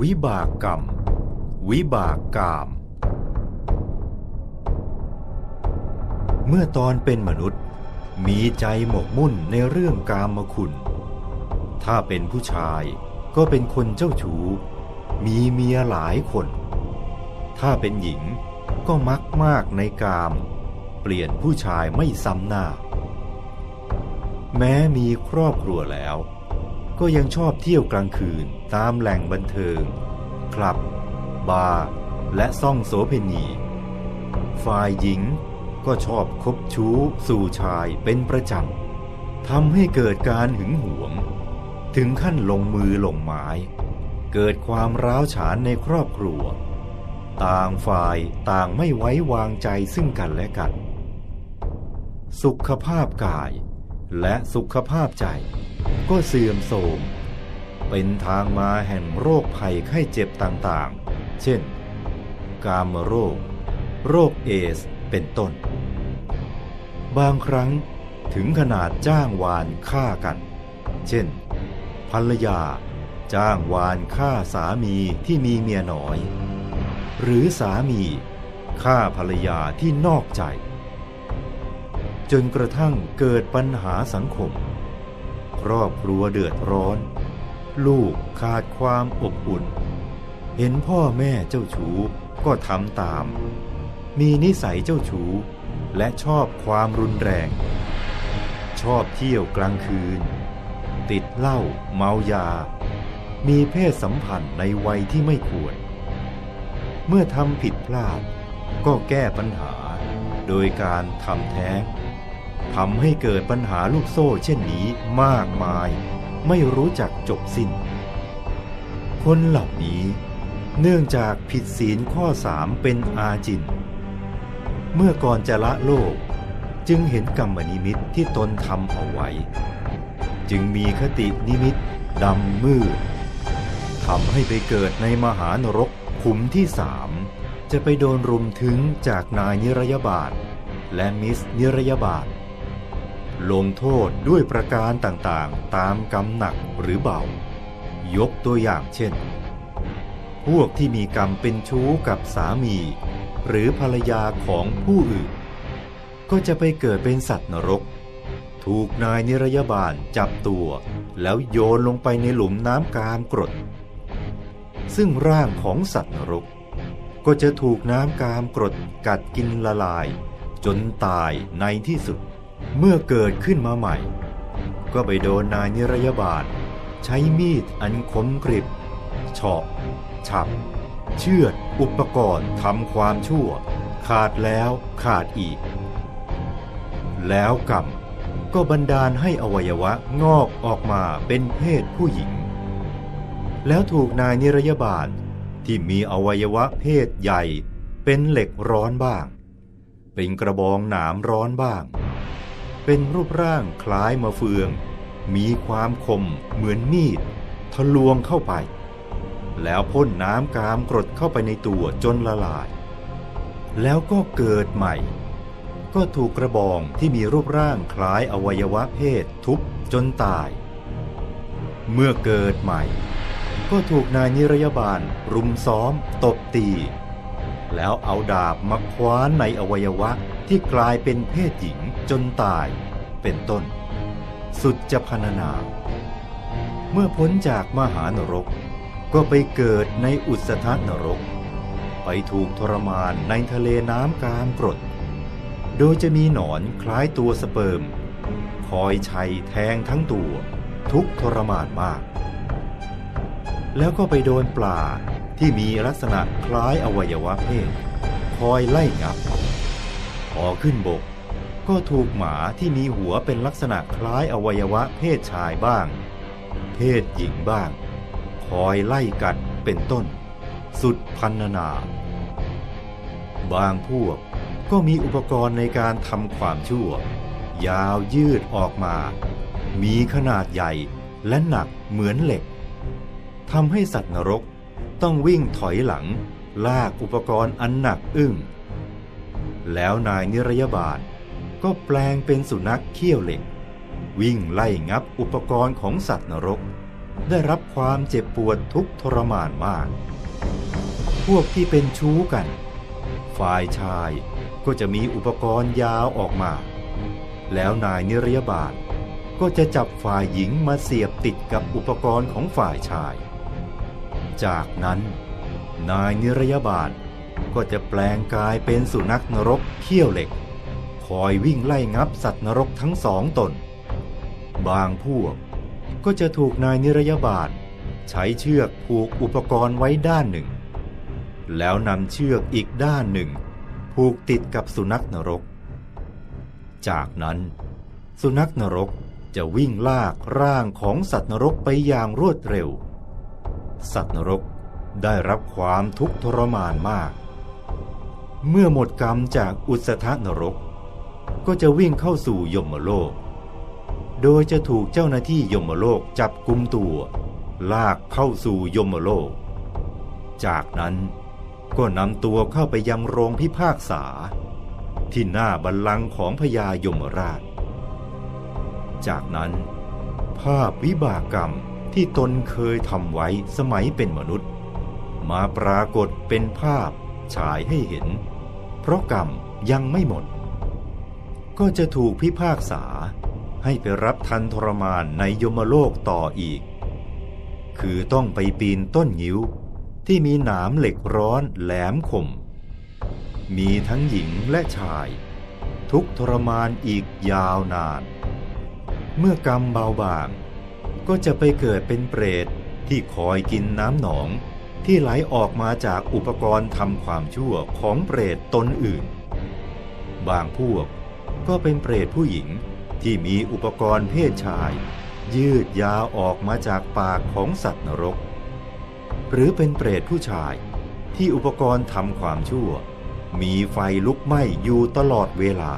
วิบากกรรม วิบากกาม เมื่อตอนเป็นมนุษย์ มีใจหมกมุ่นในเรื่องกามคุณ ถ้าเป็นผู้ชายก็เป็นคนเจ้าชู้ มีเมียหลายคน ถ้าเป็นหญิงก็มักมากในกาม เปลี่ยนผู้ชายไม่ซ้ำหน้า แม้มีครอบครัวแล้ว ก็ยังชอบเที่ยวกลางคืนตามแหล่งบันเทิง คลับ บาร์และซ่องโสเพณีฝ่ายหญิงก็ชอบคบชู้สู่ชายเป็นประจำทำให้เกิดการหึงหวง ถึงขั้นลงมือลงไม้เกิดความร้าวฉานในครอบครัว ต่างฝ่ายต่างไม่ไว้วางใจซึ่งกันและกัน สุขภาพกายและสุขภาพใจ ก็เสื่อมโทรม เป็นทางมาแห่งโรคภัยไข้เจ็บต่างๆ เช่น กามโรค โรคเอส เป็นต้น บางครั้งถึงขนาดจ้างวานฆ่ากัน เช่น ภรรยา จ้างวานฆ่าสามีที่มีเมียน้อย หรือสามีฆ่าภรรยาที่นอกใจ จนกระทั่งเกิดปัญหาสังคม ครอบครัวเดือดร้อน ลูกขาดความอบอุ่น เห็นพ่อแม่เจ้าชู้ก็ทำตาม มีนิสัยเจ้าชู้และชอบความรุนแรง ชอบเที่ยวกลางคืน ติดเหล้าเมายา มีเพศสัมพันธ์ในวัยที่ไม่ควร เมื่อทำผิดพลาดก็แก้ปัญหา โดยการทำแท้ง ทำให้เกิดปัญหาลูกโซ่เช่นนี้มากมาย ไม่รู้จักจบสิ้น คนเหล่านี้เนื่องจากผิดศีลข้อสามเป็นอาจิน เมื่อก่อนจะละโลกจึงเห็นกรรมนิมิตที่ตนทำเอาไว้ จึงมีคตินิมิตดำมืดทำให้ไปเกิดในมหานรกขุมที่สามจะไปโดนรุมถึงจากนายนิรยาบาท และมิสนิรยาบาท ลงโทษด้วยประการต่างๆ ตามกรรมหนักหรือเบา ยกตัวอย่างเช่น พวกที่มีกรรมเป็นชู้กับสามี หรือภรรยาของผู้อื่น ก็จะไปเกิดเป็นสัตว์นรก ถูกนายนิรยาบาลจับตัว แล้วโยนลงไปในหลุมน้ำกามกรด ซึ่งร่างของสัตว์นรก ก็จะถูกน้ำกามกรดกัดกินละลาย จนตายในที่สุด เมื่อเกิดขึ้นมาใหม่ ก็ไปโดนนายนิรยาบาลใช้มีดอันคมกริบเฉาะฉับ เชือด อุปกรณ์ทำความชั่ว ขาดแล้วขาดอีก แล้วกรรมก็บันดาลให้อวัยวะงอกออกมาเป็นเพศผู้หญิง แล้วถูกนายนิรยาบาลที่มีอวัยวะเพศใหญ่ เป็นเหล็กร้อนบ้าง เป็นกระบองหนามร้อนบ้าง เป็นรูปร่างคล้ายมะเฟือง มีความคมเหมือนมีด ทะลวงเข้าไป แล้วพ่นน้ำกามกรดเข้าไปในตัวจนละลาย แล้วก็เกิดใหม่ ก็ถูกกระบองที่มีรูปร่างคล้ายอวัยวะเพศทุบจนตาย เมื่อเกิดใหม่ ก็ถูกนายนิรยาบาลรุมซ้อม ตบตี แล้วเอาดาบมาคว้านในอวัยวะที่กลายเป็นเพศหญิง จนตายเป็นต้น สุดจะพรรณนา เมื่อพ้นจากมหานรกก็ไปเกิดในอุสธนรก ไปถูกทรมานในทะเลน้ำกามกรด โดยจะมีหนอนคล้ายตัวสเปิร์ม คอยชัยแทงทั้งตัว ทุกทรมานมาก แล้วก็ไปโดนปลาที่มีลักษณะคล้ายอวัยวะเพศ คอยไล่งับ พอขึ้นบก ก็ถูกหมาที่มีหัวเป็นลักษณะคล้ายอวัยวะเพศชายบ้าง เพศหญิงบ้าง คอยไล่กัดเป็นต้น สุดพันนา บางพวกก็มีอุปกรณ์ในการทำความชั่ว ยาวยืดออกมา มีขนาดใหญ่และหนักเหมือนเหล็กทำให้สัตว์นรกต้องวิ่งถอยหลัง ลากอุปกรณ์อันหนักอึ้ง แล้วนายนิรยาบาล ก็แปลงเป็นสุนัขเขี้ยวเหล็ก วิ่งไล่งับอุปกรณ์ของสัตว์นรก ได้รับความเจ็บปวดทุกทรมานมาก พวกที่เป็นชู้กัน ฝ่ายชายก็จะมีอุปกรณ์ยาวออกมา แล้วนายนิรยาบาลก็จะจับฝ่ายหญิงมาเสียบติดกับอุปกรณ์ของฝ่ายชาย จากนั้นนายนิรยาบาลก็จะแปลงกายเป็นสุนัขนรกเขี้ยวเหล็ก อยวิ่งไล่งับสัตว์นรกทั้งสองตน บางพวกก็จะถูกนายนิรยาบาลใช้เชือกผูกอุปกรณ์ไว้ด้านหนึ่ง แล้วนำเชือกอีกด้านหนึ่ง ผูกติดกับสุนัขนรก จากนั้น สุนัขนรกจะวิ่งลากร่างของสัตว์นรกไปอย่างรวดเร็ว สัตว์นรกได้รับความทุกข์ทรมานมาก เมื่อหมดกรรมจากอุสธนรก ก็จะวิ่งเข้าสู่ยมโลก โดยจะถูกเจ้าหน้าที่ยมโลกจับกุมตัว ลากเข้าสู่ยมโลก จากนั้นก็นำตัวเข้าไปยังโรงพิพากษา ที่หน้าบัลลังก์ของพญายมราช จากนั้น ภาพวิบากกรรมที่ตนเคยทำไว้สมัยเป็นมนุษย์ มาปรากฏเป็นภาพฉายให้เห็น เพราะกรรมยังไม่หมด ก็จะถูกพิพากษาให้ไปรับทันทรมานในยมโลกต่ออีก คือต้องไปปีนต้นงิ้วที่มีหนามเหล็กร้อนแหลมคม มีทั้งหญิงและชาย ทุกทรมานอีกยาวนาน เมื่อกรรมเบาบาง ก็จะไปเกิดเป็นเปรตที่คอยกินน้ำหนองที่ไหลออกมาจากอุปกรณ์ทำความชั่วของเปรตตนอื่น บางพวก ก็เป็นเปรตผู้หญิงที่มีอุปกรณ์เพศชาย ยืดยาวออกมาจากปากของสัตว์นรก หรือเป็นเปรตผู้ชายที่อุปกรณ์ทำความชั่ว มีไฟลุกไหม้อยู่ตลอดเวลา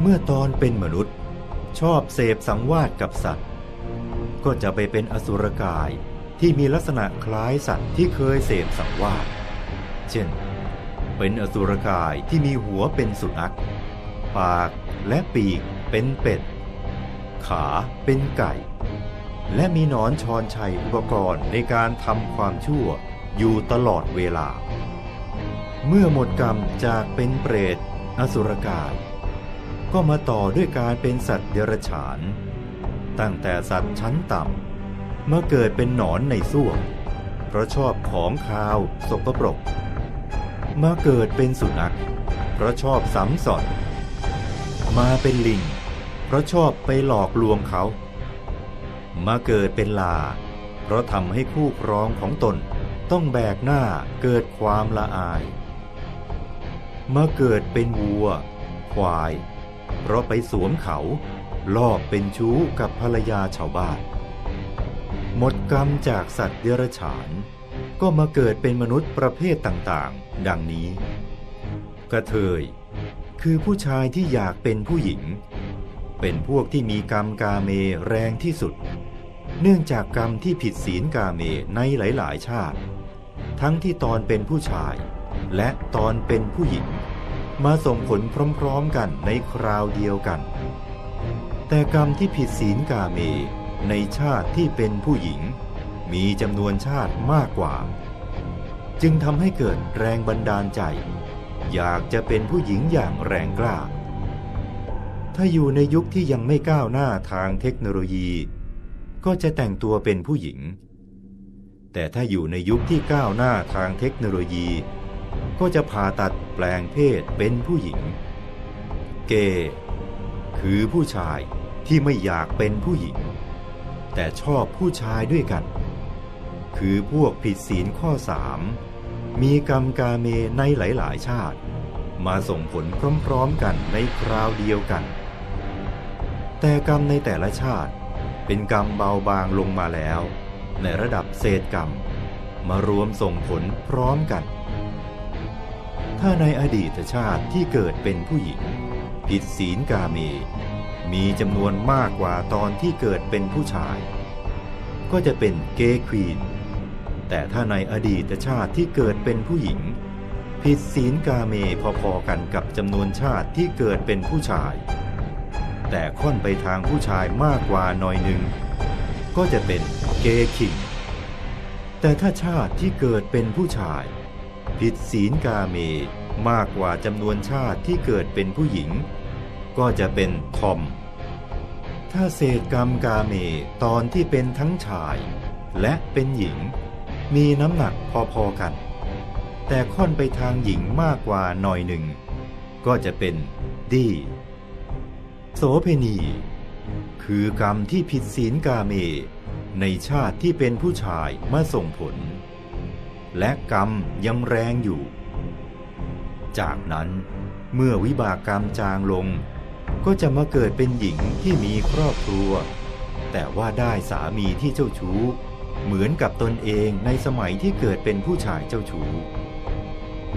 เมื่อตอนเป็นมนุษย์ ชอบเสพสังวาสกับสัตว์ ก็จะไปเป็นอสุรกายที่มีลักษณะคล้ายสัตว์ที่เคยเสพสังวาสเช่น เป็นอสุรกายที่มีหัวเป็นสุนัข ปากและปีกเป็นเป็ด ขาเป็นไก่ และมีหนอนชอนชัยอุปกรณ์ในการทำความชั่วอยู่ตลอดเวลา เมื่อหมดกรรมจากเป็นเปรต อสุรกาย ก็มาต่อด้วยการเป็นสัตว์เดรัจฉาน ตั้งแต่สัตว์ชั้นต่ำมาเกิดเป็นหนอนในส้วมเพราะชอบของคาวสกปรกมาเกิดเป็นสุนัขเพราะชอบซ้ำสอน มาเป็นลิง เพราะชอบไปหลอกลวงเขา มาเกิดเป็นลา เพราะทำให้คู่ครองของตนต้องแบกหน้าเกิดความละอาย มาเกิดเป็นวัว ควาย เพราะไปสวมเขาลอบเป็นชู้กับภรรยาชาวบ้าน หมดกรรมจากสัตว์เดรัจฉาน ก็มาเกิดเป็นมนุษย์ประเภทต่างๆ ดังนี้ กระเทย คือผู้ชายที่อยากเป็นผู้หญิง เป็นพวกที่มีกรรมกาเมแรงที่สุด เนื่องจากกรรมที่ผิดศีลกาเมในหลาย ๆ ชาติ ทั้งที่ตอนเป็นผู้ชาย และตอนเป็นผู้หญิง มาส่งผลพร้อม ๆ กันในคราวเดียวกัน แต่กรรมที่ผิดศีลกาเมในชาติที่เป็นผู้หญิง มีจำนวนชาติมากกว่า จึงทำให้เกิดแรงบันดาลใจ อยากจะเป็นผู้หญิงอย่างแรงกล้า ถ้าอยู่ในยุคที่ยังไม่ก้าวหน้าทางเทคโนโลยี ก็จะแต่งตัวเป็นผู้หญิง แต่ถ้าอยู่ในยุคที่ก้าวหน้าทางเทคโนโลยี ก็จะผ่าตัดแปลงเพศเป็นผู้หญิง เกย์คือผู้ชายที่ไม่อยากเป็นผู้หญิง แต่ชอบผู้ชายด้วยกัน คือพวกผิดศีลข้อสาม มีกรรมกาเมในหลาย ๆ ชาติ มาส่งผลพร้อม ๆ กันในคราวเดียวกัน แต่กรรมในแต่ละชาติ เป็นกรรมเบาบางลงมาแล้ว ในระดับเศษกรรม มารวมส่งผลพร้อมกัน ถ้าในอดีตชาติที่เกิดเป็นผู้หญิง ผิดศีลกาเม มีจำนวนมากกว่าตอนที่เกิดเป็นผู้ชาย ก็จะเป็นเกย์ควีน แต่ถ้าในอดีตชาติที่เกิดเป็นผู้หญิง ผิดศีลกาเมพอๆกันกับจำนวนชาติที่เกิดเป็นผู้ชาย แต่ค่อนไปทางผู้ชายมากกว่าหน่อยหนึ่ง ก็จะเป็นเกคิงแต่ถ้าชาติที่เกิดเป็นผู้ชาย ผิดศีลกาเมมากกว่าจำนวนชาติที่เกิดเป็นผู้หญิง ก็จะเป็นทอม ถ้าเศษกรรมกาเมตอนที่เป็นทั้งชาย และเป็นหญิง มีน้ำหนักพอๆกัน แต่ค่อนไปทางหญิงมากกว่าหน่อยหนึ่ง ก็จะเป็นดีโสเพณี คือกรรมที่ผิดศีลกาเม ในชาติที่เป็นผู้ชายมาส่งผล และกรรมยังแรงอยู่ จากนั้นเมื่อวิบากกรรมจางลง ก็จะมาเกิดเป็นหญิงที่มีครอบครัว แต่ว่าได้สามีที่เจ้าชู้ เหมือนกับตนเองในสมัยที่เกิดเป็นผู้ชายเจ้าชู้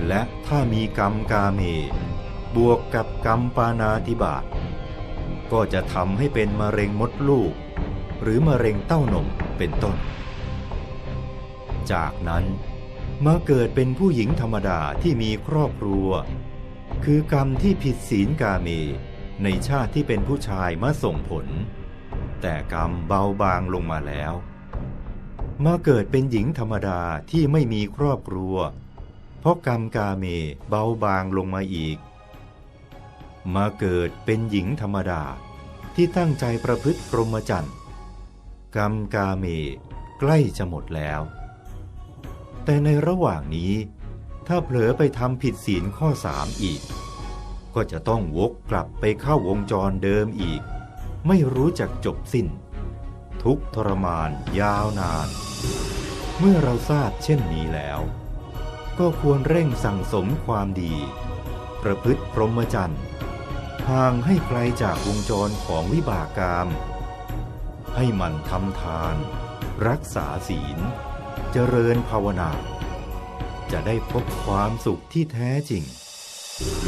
และถ้ามีกรรมกาเม บวกกับกรรมปานาติบาตก็จะทำให้เป็นมะเร็งมดลูก หรือมะเร็งเต้านมเป็นต้น จากนั้นมาเกิดเป็นผู้หญิงธรรมดาที่มีครอบครัว คือกรรมที่ผิดศีลกาเม ในชาติที่เป็นผู้ชายมาส่งผล แต่กรรมเบาบางลงมาแล้ว มาเกิดเป็นหญิงธรรมดาที่ไม่มีครอบครัว เพราะกรรมกาเมเบาบางลงมาอีก มาเกิดเป็นหญิงธรรมดาที่ตั้งใจประพฤติพรหมจรรย์กรรมกาเมใกล้จะหมดแล้ว แต่ในระหว่างนี้ ถ้าเผลอไปทำผิดศีลข้อสามอีก ก็จะต้องวกกลับไปเข้าวงจรเดิมอีก ไม่รู้จักจบสิ้น ทุกทรมานยาวนาน เมื่อเราทราบเช่นนี้แล้ว ก็ควรเร่งสั่งสมความดี ประพฤติพรหมจรรย์ห่างให้ไกลจากวงจรของวิบากกรรมให้มันทำทาน รักษาศีล เจริญภาวนา จะได้พบความสุขที่แท้จริง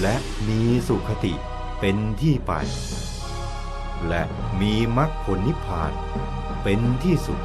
และมีสุขติเป็นที่ไป และมีมรรคผลนิพพาน เป็นที่สุด